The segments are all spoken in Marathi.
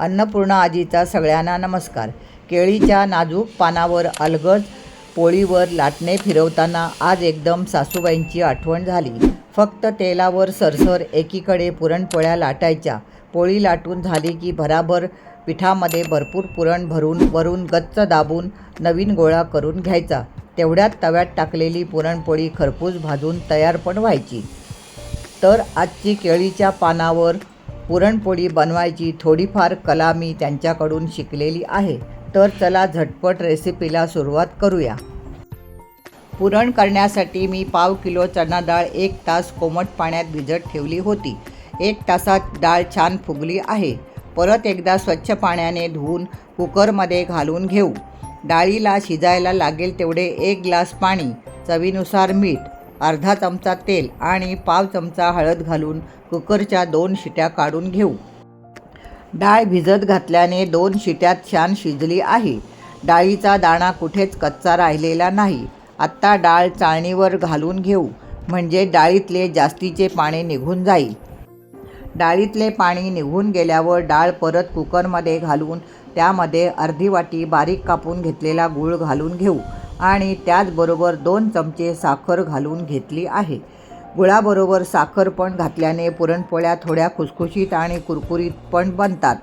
अन्नपूर्णा आजीचा सगळ्यांना नमस्कार. केळीच्या नाजूक पानावर अलगद पोळीवर लाटणे फिरवताना आज एकदम सासूबाईंची आठवण झाली. फक्त तेलावर सरसर एकीकडे पुरणपोळ्या लाटायच्या. पोळी लाटून झाली की भराभर पिठामध्ये भरपूर पुरण भरून वरून गच्च दाबून नवीन गोळा करून घ्यायचा. तेवढ्यात तव्यात टाकलेली पुरणपोळी खरपूस भाजून तयार पण व्हायची. तर आजची केळीच्या पानावर पुरणपोळी बनवायची थोडीफार कला मी त्यांच्याकडून शिकलेली आहे. तर चला झटपट रेसिपीला सुरुवात करूया. पुरण करण्यासाठी मी पाव किलो चणा डाळ एक तास कोमट पाण्यात भिजत ठेवली होती. एक तासात डाळ छान फुगली आहे. परत एकदा स्वच्छ पाण्याने धुवून कुकरमध्ये घालून घेऊ. डाळीला शिजायला लागेल तेवढे एक ग्लास पाणी चवीनुसार मीठ अर्धा चमचा तेल आणि पाव चमचा हळद घालून कुकरच्या दोन शिट्या काढून घेऊ. डाळ भिजत घातल्याने दोन शिट्यात छान शिजली आहे. डाळीचा दाणा कुठेच कच्चा राहिलेला नाही. आत्ता डाळ चाळणीवर घालून घेऊ म्हणजे डाळीतले जास्तीचे पाणी निघून जाईल. डाळीतले पाणी निघून गेल्यावर डाळ परत कुकरमध्ये घालून त्यामध्ये अर्धी वाटी बारीक कापून घेतलेला गूळ घालून घेऊ. आणि त्याचबरोबर दोन चमचे साखर घालून घेतली आहे. गुळाबरोबर साखर पण घातल्याने पुरणपोळ्या थोड्या खुसखुशीत आणि कुरकुरीत पण बनतात.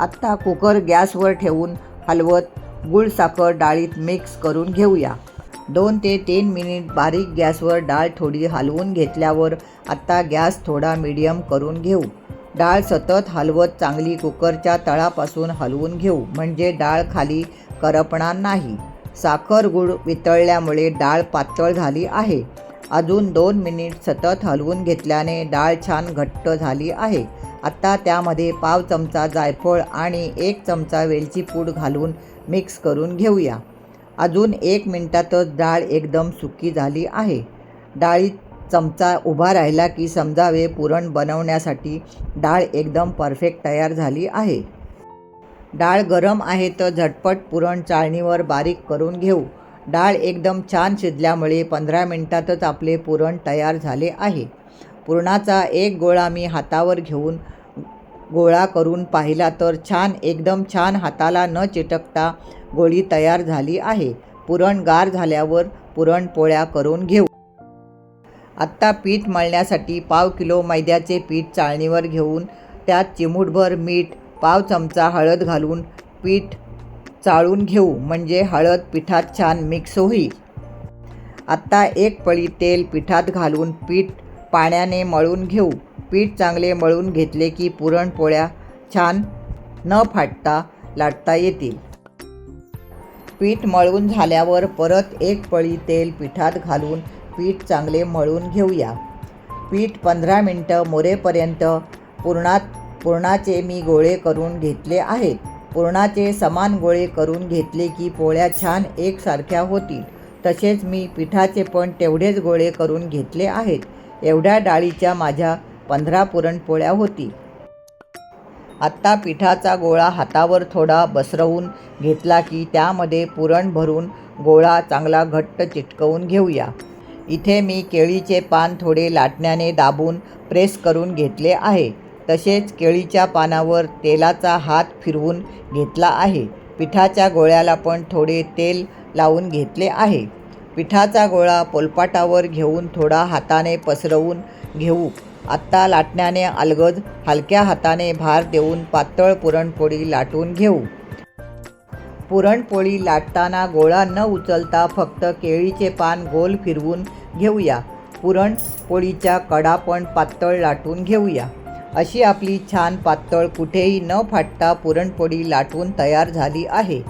आत्ता कुकर गॅसवर ठेवून हलवत गुळ साखर डाळीत मिक्स करून घेऊया. दोन ते तीन मिनिट बारीक गॅसवर डाळ थोडी हलवून घेतल्यावर आत्ता गॅस थोडा मीडियम करून घेऊ. डाळ सतत हलवत चांगली कुकरच्या तळापासून हलवून घेऊ म्हणजे डाळ खाली करपणार नाही. साखर गुळ वितळल्यामुळे डाळ पातळ झाली आहे. अजून दोन मिनिट सतत हलवून घेतल्याने डाळ छान घट्ट झाली आहे. आत्ता त्यामध्ये पाव चमचा जायफळ आणि एक चमचा वेलची पूड घालून मिक्स करून घेऊया. अजून एक मिनटातच डाळ एकदम सुकी झाली आहे. डाळीत चमचा उभा राहिला की समजावे पुरण बनवण्यासाठी डाळ एकदम परफेक्ट तयार झाली आहे. डाळ गरम आहे तर झटपट पुरण चाळणीवर बारीक करून घेऊ. डाळ एकदम छान शिजल्यामुळे पंधरा मिनटातच आपले पुरण तयार झाले आहे. पुरणाचा एक गोळा मी हातावर घेऊन गोळा करून पाहिला तर छान एकदम छान हाताला न चिटकता गोळी तयार झाली आहे. पुरण गार झाल्यावर पुरणपोळ्या करून घेऊ. आत्ता पीठ मळण्यासाठी पाव किलो मैद्याचे पीठ चाळणीवर घेऊन त्यात चिमूटभर मीठ पाव चमचा हळद घालून पीठ चाळून घेऊ म्हणजे हळद पिठात छान मिक्स होईल. आत्ता एक पळी तेल पिठात घालून पीठ पाण्याने मळून घेऊ. पीठ चांगले मळून घेतले की पुरणपोळ्या छान न फाटता लाटता येतील. पीठ मळून झाल्यावर परत एक पळी तेल पिठात घालून पीठ चांगले मळून घेऊया. पीठ पंधरा मिनटं मोरेपर्यंत पुरणात पुरणाचे मी गोळे करून घेतले आहेत पुरणाचे समान गोळे करून घेतले की पोळ्या छान एकसारख्या होतील. तसेच मी पिठाचे पण तेवढेच गोळे करून घेतले आहेत. एवढ्या डाळीच्या माझ्या पंधरा पुरणपोळ्या होती. आत्ता पिठाचा गोळा हातावर थोडा बसरवून घेतला की त्यामध्ये पुरण भरून गोळा चांगला घट्ट चिटकवून घेऊया. इथे मी केळीचे पान थोडे लाटण्याने दाबून प्रेस करून घेतले आहे. तसेच केळीच्या पानावर तेलाचा हात फिरवून घेतला आहे. पिठाच्या गोळ्याला पण थोडे तेल लावून घेतले आहे. पिठाचा गोळा पोलपाटावर घेऊन थोडा हाताने पसरवून घेऊ. आत्ता लाटण्याने अलगद हलक्या हाताने भार देऊन पातळ पुरणपोळी लाटून घेऊ. पुरणपोळी लाटताना गोळा न उचलता फक्त केळीचे पान गोल फिरवून घेऊया. पुरणपोळीच्या कडा पण पातळ लाटून घेऊया. अशी आपली छान पातळ कुठेही न फाटता पुरणपोळी लाटून तयार झाली आहे.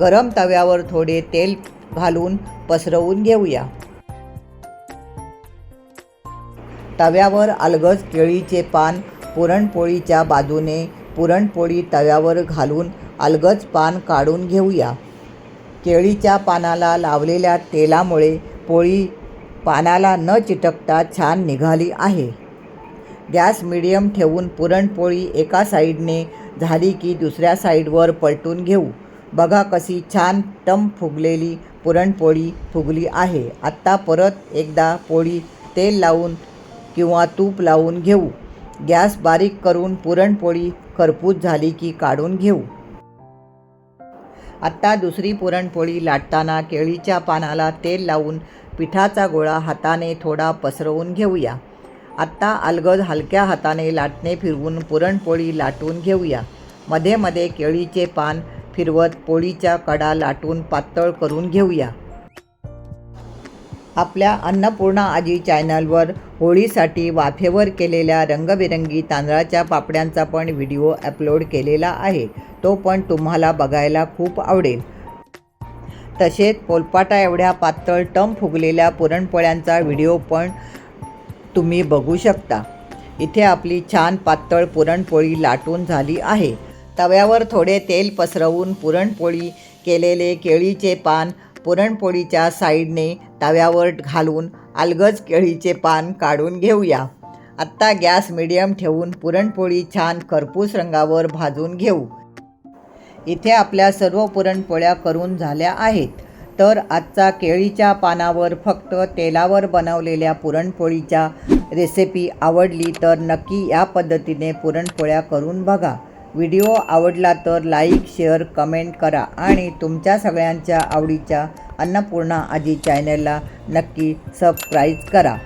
गरम तव्यावर थोडे तेल घालून पसरवून घेऊया. तव्यावर अलगज केळीचे पान पुरणपोळीच्या बाजूने पुरणपोळी तव्यावर घालून अलगज पान काढून घेऊया. केळीच्या पानाला लावलेल्या तेलामुळे पोळी पानाला न चिटकता छान निघाली आहे. गॅस मिडियम ठेवून पुरणपोळी एका साईडने झाली की दुसऱ्या साईडवर पलटून घेऊ. बघा कशी छान टम फुगलेली पुरणपोळी फुगली आहे. आत्ता परत एकदा पोळी तेल लावून किंवा तूप लावून घेऊ. गॅस बारीक करून पुरणपोळी खरपूस झाली की काढून घेऊ. आत्ता दुसरी पुरणपोळी लाटताना केळीच्या पानाला तेल लावून पिठाचा गोळा हाताने थोडा पसरवून घेऊया. आत्ता अलगद हलक्या हाताने लाटणे फिरवून पुरणपोळी लाटून घेऊया. मध्ये मध्ये केळीचे पान फिरवत पोळीच्या कडा लाटून पातळ करून घेऊया. आपल्या अन्नपूर्णा आजी चॅनलवर होळीसाठी वाफेवर केलेल्या रंगबिरंगी तांदळाच्या पापड्यांचा पण व्हिडिओ अपलोड केलेला आहे. तो पण तुम्हाला बघायला खूप आवडेल. तसेच पोलपाटा एवढ्या पातळ टम फुगलेल्या पुरणपोळ्यांचा व्हिडिओ पण तुम्ही बघू शकता. इथे आपली छान पातळ पुरणपोळी लाटून झाली आहे. तव्यावर थोडे तेल पसरवून पुरणपोळी केलेले केळीचे पान पुरणपोळीच्या साईडने तव्यावर घालून अलगज केळीचे पान काढून घेऊया. आत्ता गॅस मिडियम ठेवून पुरणपोळी छान खरपूस रंगावर भाजून घेऊ. इथे आपल्या सर्व पुरणपोळ्या करून झाल्या आहेत. तर आजचा केळीच्या पानावर फक्त तेलावर बनवलेल्या पुरणपोळीच्या रेसिपी आवडली तर नक्की या पद्धतीने पुरणपोळ्या करून बघा. व्हिडिओ आवडला तर लाईक शेअर कमेंट करा आणि तुमच्या सगळ्यांच्या आवडीच्या अन्नपूर्णा आजी चॅनलला नक्की सबस्क्राईब करा.